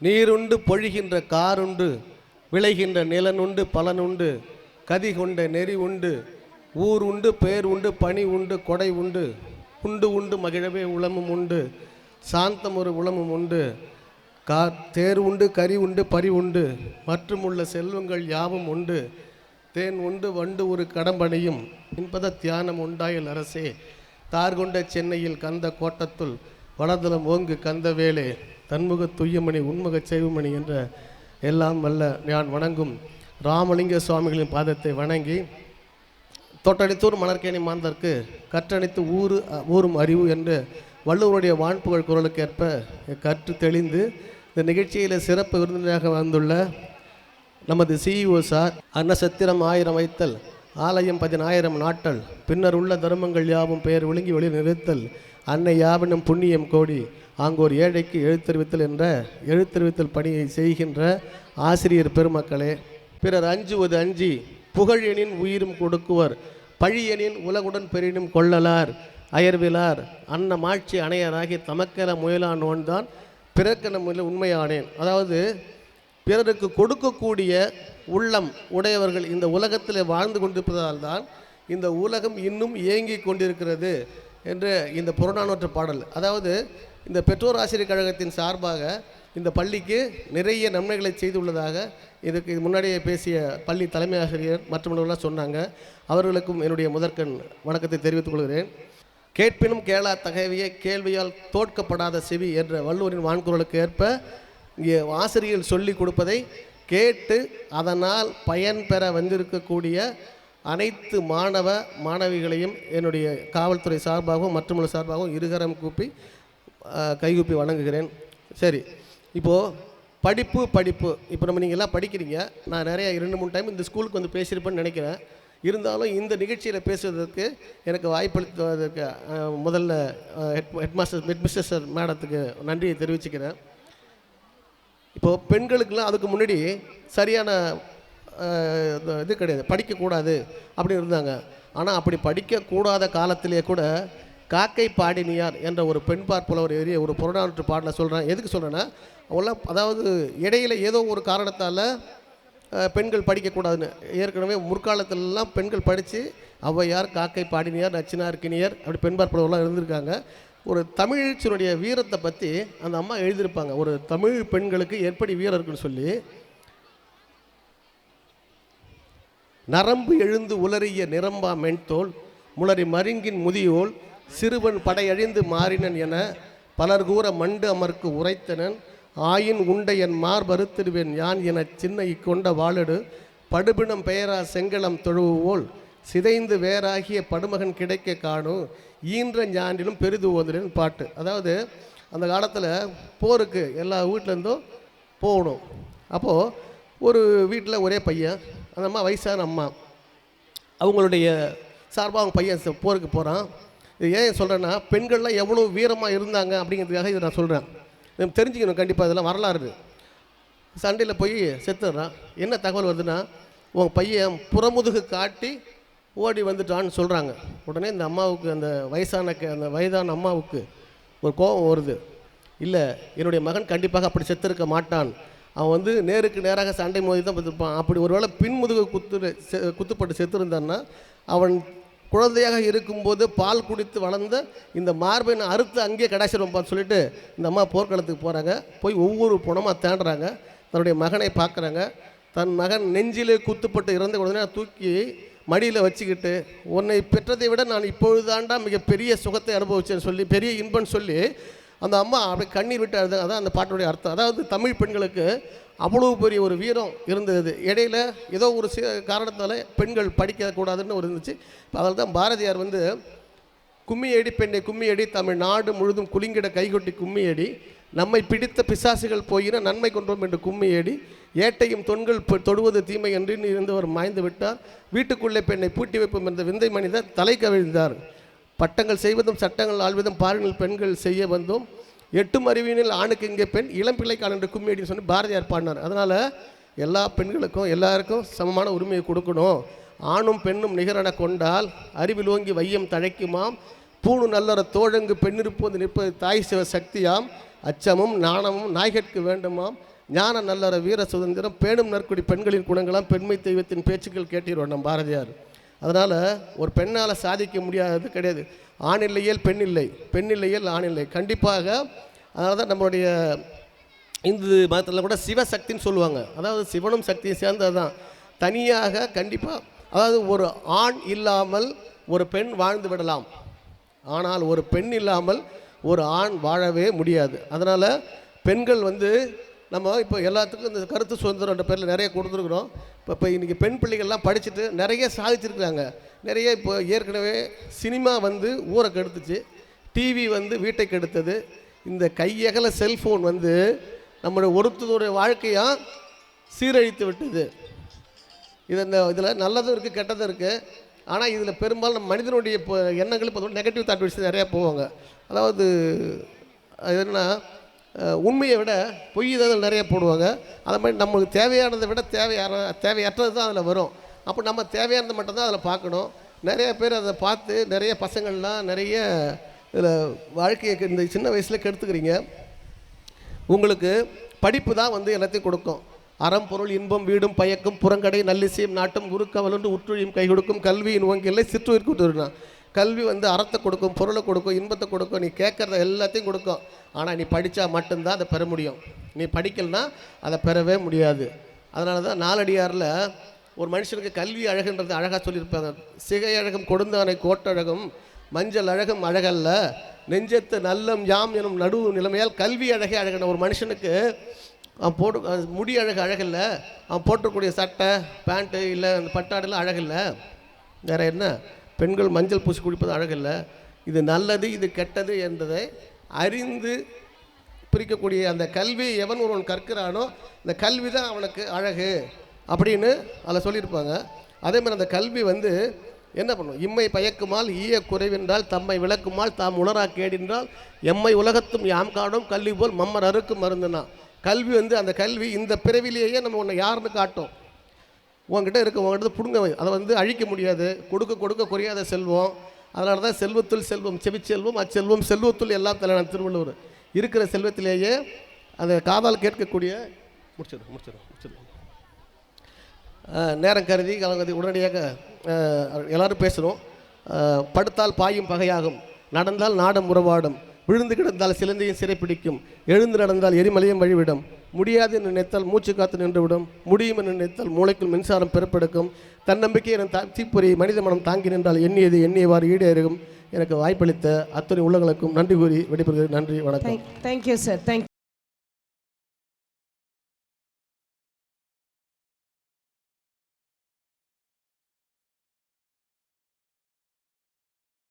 நீருண்டு பொழிகின்ற காருண்டு விளைகின்ற நிலனுண்டு பலனுண்டு கதி கொண்ட நெறி உண்டு ஊர் உண்டு பேர் உண்டு பனி உண்டு கொடை உண்டு உண்டு உண்டு மகிழவே உளமும் உண்டு சாந்தம் ஒரு உளமும் உண்டு கா தேர் உண்டு கறி உண்டு பரி உண்டு மற்றும் உள்ள செல்வங்கள் யாவும் உண்டு தேன் உண்டு வண்டு ஒரு கடம்பனையும் என்பத தியானம் உண்டாயல் அரசே தார்கொண்ட சென்னையில் கந்த கோட்டத்துள் வடதலம் ஓங்கு கந்த வேலே. தன்முக துய்யமணி உண்முக செய்வமணி என்ற எல்லாம் வல்ல நான் வணங்கும் ராமலிங்க சுவாமிகளின் பாதத்தை வணங்கி தொட்டடித்தூர் மணற்கேணி மாந்தர்க்கு கற்றணித்து ஊறு ஊரும் அறிவு என்று வள்ளுவருடைய வான்புகழ் குரலுக்கேற்ப கற்று தெளிந்து இந்த நிகழ்ச்சியில் சிறப்பு விருந்தினராக வந்துள்ள நமது சிஇஓ சார் அன்னசத்திரம் ஆயிரம் வைத்தல் ஆலயம் பதினாயிரம் நாட்டல் பின்னர் உள்ள தர்மங்கள் யாவும் பெயர் ஒழுங்கி வெளி நிறுத்தல் அன்னை யாவனும் புண்ணியம் கோடி அங்கோர் ஏழைக்கு எழுத்தறிவித்தல் என்ற எழுத்தறிவித்தல் பணியை செய்கின்ற ஆசிரியர் பெருமக்களே பிறர் அஞ்சுவது அஞ்சி புகழெனின் உயிரும் கொடுக்குவர் பழியனின் உலகுடன் பெரினும் கொள்ளலார் அயர்விலார் அன்ன மாட்சி அணையராகி தமக்கென முயலானோன் தான் பிறக்கென முயல உண்மையானேன். அதாவது பிறருக்கு கொடுக்கக்கூடிய உள்ளம் உடையவர்கள் இந்த உலகத்தில் வாழ்ந்து கொண்டிருப்பதால் தான் இந்த உலகம் இன்னும் இயங்கிக் கொண்டிருக்கிறது. என்று இந்த புறநானூற்று பாடல் அதாவது இந்த பெற்றோர் ஆசிரியர் கழகத்தின் சார்பாக இந்த பள்ளிக்கு நிறைய நன்மைகளை செய்துள்ளதாக இதுக்கு முன்னாடியே பேசிய பள்ளி தலைமை ஆசிரியர் மற்றவர்களெல்லாம் சொன்னாங்க. அவர்களுக்கும் என்னுடைய முதற்கண் வணக்கத்தை தெரிவித்துக் கொள்கிறேன். கேட்பினும் கேளா தகவையை கேள்வியால் தோற்கப்படாத செவி என்ற வள்ளுவரின் வான்குரலுக்கு ஏற்ப இங்கே ஆசிரியர்கள் சொல்லி கொடுப்பதை கேட்டு அதனால் பயன் பெற வந்திருக்கக்கூடிய அனைத்து மாணவ மாணவிகளையும் என்னுடைய காவல்துறை சார்பாகவும் மற்றமுள்ள சார்பாகவும் இருகரம் கூப்பி கைகூப்பி வணங்குகிறேன். சரி இப்போது படிப்பு படிப்பு. இப்போ நம்ம நீங்கள்லாம் படிக்கிறீங்க. நான் நிறையா இரண்டு மூணு டைம் இந்த ஸ்கூலுக்கு வந்து பேசியிருப்பேன்னு நினைக்கிறேன். இருந்தாலும் இந்த நிகழ்ச்சியில் பேசுவதற்கு எனக்கு வாய்ப்பளித்ததற்கு முதல்ல ஹெட் ஹெட்மாஸ்டர் ஹெட்மிஸ்டர் சார் மேடத்துக்கு நன்றியை தெரிவிச்சுக்கிறேன். இப்போது பெண்களுக்கெல்லாம் அதுக்கு முன்னாடி சரியான இது- இது கிடையாது. படிக்கக்கூடாது அப்படி இருந்தாங்க. ஆனால் அப்படி படிக்கக்கூடாத காலத்திலே கூட காக்கை பாடினியார் என்ற ஒரு பெண் புலவர் எரிய ஒரு புறநானூற்று பாடலை சொல்கிறேன் எதுக்கு சொல்கிறேன்னா அவெல்லாம் அதாவது இடையில ஏதோ ஒரு காரணத்தால் பெண்கள் படிக்கக்கூடாதுன்னு. ஏற்கனவே முற்காலத்திலலாம் பெண்கள் படித்து ஔவையார் காக்கை பாடினியார் நச்சினார் கிணியர் அப்படி பெண் புலவர்லாம் இருந்திருக்காங்க. ஒரு தமிழ்ச்சியினுடைய வீரத்தை பற்றி அந்த அம்மா எழுதியிருப்பாங்க. ஒரு தமிழ் பெண்களுக்கு எப்படி வீரம் இருக்குன்னு சொல்லி நரம்பு எழுந்து உலறிய நிரம்பா மென்தோல் முளறி மருங்கின் முதியோல் சிறுவன் படையழிந்து மாறினன் என பலர் கூற மண்டு அமர்க்கு உரைத்தனன் ஆயின் உண்டை என் மார்பறுத்திடுவேன் யான் எனச் சின்ன இக்கொண்ட வாழடு படுபினம் பெயரா செங்கலம் தொழுவோல் சிதைந்து வேறாகிய படுமகன் கிடைக்க காணும் ஈன்ற ஞானிலும் பெரிது ஓதுலேன்னு பாட்டு. அதாவது அந்த காலத்தில் போருக்கு எல்லா வீட்டிலேருந்தும் போகணும். அப்போது ஒரு வீட்டில் ஒரே பையன் அந்த அம்மா வயசான அம்மா. அவங்களுடைய சார்பாக அவங்க பையன் போருக்கு போகிறான் இது ஏன் சொல்கிறேன்னா பெண்கள்லாம் எவ்வளோ வீரமாக இருந்தாங்க அப்படிங்கிறதுக்காக இதை நான் சொல்கிறேன் நம்ம தெரிஞ்சுக்கணும் கண்டிப்பாக இதெல்லாம் வரலாறு. சண்டையில் போய் செத்துடுறான் என்ன தகவல் வருதுன்னா உன் பையன் புறமுதுகு காட்டி ஓடி வந்துட்டான்னு சொல்கிறாங்க உடனே இந்த அம்மாவுக்கு அந்த வயசான அந்த வயதான அம்மாவுக்கு ஒரு கோபம் வருது. இல்லை என்னுடைய மகன் கண்டிப்பாக அப்படி செத்திருக்க மாட்டான். அவன் வந்து நேருக்கு நேராக சண்டை மோதி தான் பார்த்துருப்பான். அப்படி ஒருவேளை பின்முதுகு குத்து செ- குத்துப்பட்டு செத்துருந்தான்னா அவன் குழந்தையாக இருக்கும்போது பால் குடித்து வளர்ந்த இந்த மார்பை அறுத்து அங்கேயே கடாசிடுவோம்ப்பான்னு சொல்லிட்டு இந்த அம்மா போர்க்களத்துக்கு போகிறாங்க போய் ஒவ்வொரு புணமாக தேடுறாங்க. தன்னுடைய மகனை பார்க்குறாங்க. தன் மகன் நெஞ்சிலே குத்துப்பட்டு இறந்த உடனே தூக்கி மடியில் வச்சுக்கிட்டு உன்னை பெற்றதை விட நான் இப்பொழுதாண்டா மிகப்பெரிய சுகத்தை அனுபவிச்சேன்னு சொல்லி பெரிய இன்பம்னு சொல்லி அந்த அம்மா அப்படியே கண்ணீர் விட்டு அழுது அதான் அந்த பாட்டுடைய அர்த்தம். அதாவது தமிழ் பெண்களுக்கு அவ்வளவு பெரிய ஒரு வீரம் இருந்தது. இடையில ஏதோ ஒரு சி காரணத்தால் பெண்கள் படிக்கக்கூடாதுன்னு ஒரு இருந்துச்சு. அதில் தான் பாரதியார் வந்து கும்மியடி பெண்ணை கும்மியடி தமிழ் நாடு முழுதும் குலுங்கிட கைகொட்டி கும்மியடி நம்மை பிடித்த பிசாசுகள் போயின நன்மை கொண்டோம் என்று கும்மியடி ஏட்டையும் தொண்கள் தொடுவது தீமை என்று இருந்தவர் மாய்ந்து விட்டார். வீட்டுக்குள்ளே பெண்ணை பூட்டி வைப்போம் என்ற விந்தை மனிதர் தலை கவிழ்ந்தார். பட்டங்கள் செய்வதும் சட்டங்கள் ஆழ்வதும் பாருங்கள் பெண்கள் செய்ய வந்தோம். எட்டும் அறிவியனில் ஆணுக்கு இங்கே பெண் இளம் பிள்ளைக்கால் என்று கும்மியடின்னு சொல்லி பாரதியார் பாடினார். அதனால் எல்லா பெண்களுக்கும் எல்லாருக்கும் சமமான உரிமையை கொடுக்கணும். ஆணும் பெண்ணும் நிகரென கொண்டால் அறிவில் ஓங்கி வையம் தழைக்குமாம். பூணு நல்லற தோழங்கு பெண்ணிருப்போது நிற்பது தாய் சிவ சக்தியாம். அச்சமும் நாணமும் நாய்கட்கு வேண்டுமாம். ஞான நல்லற வீர சுதந்திரம் பேணும் நற்குடி பெண்களின் குணங்களாம் பெண்மை தெய்வத்தின் பேச்சுக்கள் கேட்டிருவோம் நம் பாரதியார். அதனால் ஒரு பெண்ணால் சாதிக்க முடியாதது கிடையாது. ஆண் இல்லையேல் பெண் இல்லை. பெண் இல்லையேல் ஆண் இல்லை. கண்டிப்பாக அதனால தான் நம்மளுடைய இந்து மதத்தில் கூட சிவசக்தின்னு சொல்லுவாங்க. அதாவது சிவனும் சக்தியும் சேர்ந்தது தான் தனியாக கண்டிப்பாக அதாவது ஒரு ஆண் இல்லாமல் ஒரு பெண் வாழ்ந்து விடலாம். ஆனால் ஒரு பெண் இல்லாமல் ஒரு ஆண் வாழவே முடியாது. அதனால் பெண்கள் வந்து நம்ம இப்போ எல்லாத்துக்கும் இந்த கருத்து சுதந்திரன்ற பேரில் நிறைய கொடுத்துருக்குறோம். இப்போ இப்போ இன்றைக்கி பெண் பிள்ளைகள்லாம் படிச்சுட்டு நிறைய சாதிச்சிருக்கிறாங்க. நிறைய இப்போ ஏற்கனவே சினிமா வந்து ஊரை கெடுத்துச்சு. டிவி வந்து வீட்டை கெடுத்தது. இந்த கையகல செல்ஃபோன் வந்து நம்முடைய ஒருத்தருடைய வாழ்க்கையாக சீரழித்து விட்டது. இது இந்த இதில் நல்லதும் இருக்குது கெட்டதும் இருக்குது ஆனால் இதில் பெரும்பாலும் நம்ம மனிதனுடைய இப்போ எண்ணங்கள் இப்போ நெகட்டிவ் தாட் வச்சு நிறையா போவாங்க. அதாவது அது என்ன உண்மையை விட பொய் தான் நிறைய போடுவாங்க. அது மாதிரி நமக்கு தேவையானதை விட தேவையான தேவையற்றது தான் அதில் வரும். அப்போ நம்ம தேவையானதை மட்டும்தான் அதில் பார்க்கணும். நிறைய பேர் அதை பார்த்து நிறைய பசங்கள்லாம் நிறைய இதில் வாழ்க்கையை இந்த சின்ன வயசில் கெடுத்துக்கிறீங்க. உங்களுக்கு படிப்பு தான் வந்து எல்லாத்தையும் கொடுக்கும். அறம் பொருள் இன்பம் வீடும் பயக்கும் புறங்கடை நல்லிசையும் நாட்டும் உருக்கவலன்று உற்றுழியும் கை கொடுக்கும் கல்வியின் ஓங்கில்லை சிற்றுயிர்க்கு உதவினா கல்வி வந்து அறத்தை கொடுக்கும் பொருளை கொடுக்கும் இன்பத்தை கொடுக்கும் நீ கேட்குறத எல்லாத்தையும் கொடுக்கும். ஆனால் நீ படித்தா மட்டும்தான் அதை பெற முடியும். நீ படிக்கலனா அதை பெறவே முடியாது. அதனால தான் நாலடியாரில் ஒரு மனுஷனுக்கு கல்வி அழகுன்றது அழகாக சொல்லியிருப்பாங்க. சிகை அழகும் கொடுந்தானை கோட்டழகும் மஞ்சள் அழகும் அழகல்ல. நெஞ்சத்து நல்லம் யாம் எனும் நடுவு நிலைமையால் கல்வி அழகே அழகான ஒரு மனுஷனுக்கு அவன் போட்டு முடி அழகு அழகில்ல. அவன் போட்டக்கூடிய சட்டை பேண்ட்டு இல்லை அந்த பட்டாடெல்லாம் அழகில்லை. வேறு என்ன? பெண்கள் மஞ்சள் பூசி குடிப்பது அழகில்ல. இது நல்லது இது கெட்டது என்பதை அறிந்து பிரிக்கக்கூடிய அந்த கல்வி எவன் ஒருவன் கற்கிறானோ இந்த கல்வி தான் அவனுக்கு அழகு அப்படின்னு அதில் சொல்லியிருப்பாங்க. அதே மாதிரி அந்த கல்வி வந்து என்ன பண்ணும்? இம்மை பயக்குமால் ஈய குறைவென்றால் தம்மை விளக்குமால் தாம் உணரா கேடின்றால் எம்மை உலகத்தும் யாம் காடும் கல்வி போல் மம்மர் அறுக்கும் மருந்துனா. கல்வி வந்து அந்த கல்வி இந்த பிறவிலேயே நம்ம உன்னை யாருன்னு காட்டும். உங்ககிட்ட இருக்க உங்ககிட்ட பிடுங்க அதை வந்து அழிக்க முடியாது. கொடுக்க கொடுக்க குறையாத செல்வம். அதனால தான் செல்வத்துள் செல்வம் செவிச்செல்வம் அச்செல்வம் செல்வத்துள் எல்லாம் தலைவன் திருவள்ளுவர். இருக்கிற செல்வத்திலேயே அதை காதால் கேட்கக்கூடிய முடிச்சிடும் முடிச்சிடும் முடிச்சிடும் நேரம் கருதி கலங்கதி உடனடியாக எல்லோரும் எல்லாரும் பேசுகிறோம் படுத்தால் பாயும் பகையாகும். நடந்தால் நாடம் உறவாடும். விழுந்து கிடந்தால் சிலந்தையும் சிறைப்பிடிக்கும். எழுந்து நடந்தால் எரிமலையும் வழிவிடும். முடியாது என்று நினைத்தால் மூச்சு காத்து நின்றுவிடும். முடியும் என்று நினைத்தால் மூளைக்குள் மின்சாரம் பெறப்பெடுக்கும். தன்னம்பிக்கை என தீப்பொறி மனித மனம் தாங்கி நின்றால் எண்ணியது எண்ணியவாறு ஈடேறும். எனக்கு வாய்ப்பளித்த அத்தனை உள்ளங்களுக்கும் நன்றி கூறி விடைபெறுகிறேன். நன்றி வணக்கம். Thank thank you sir thank you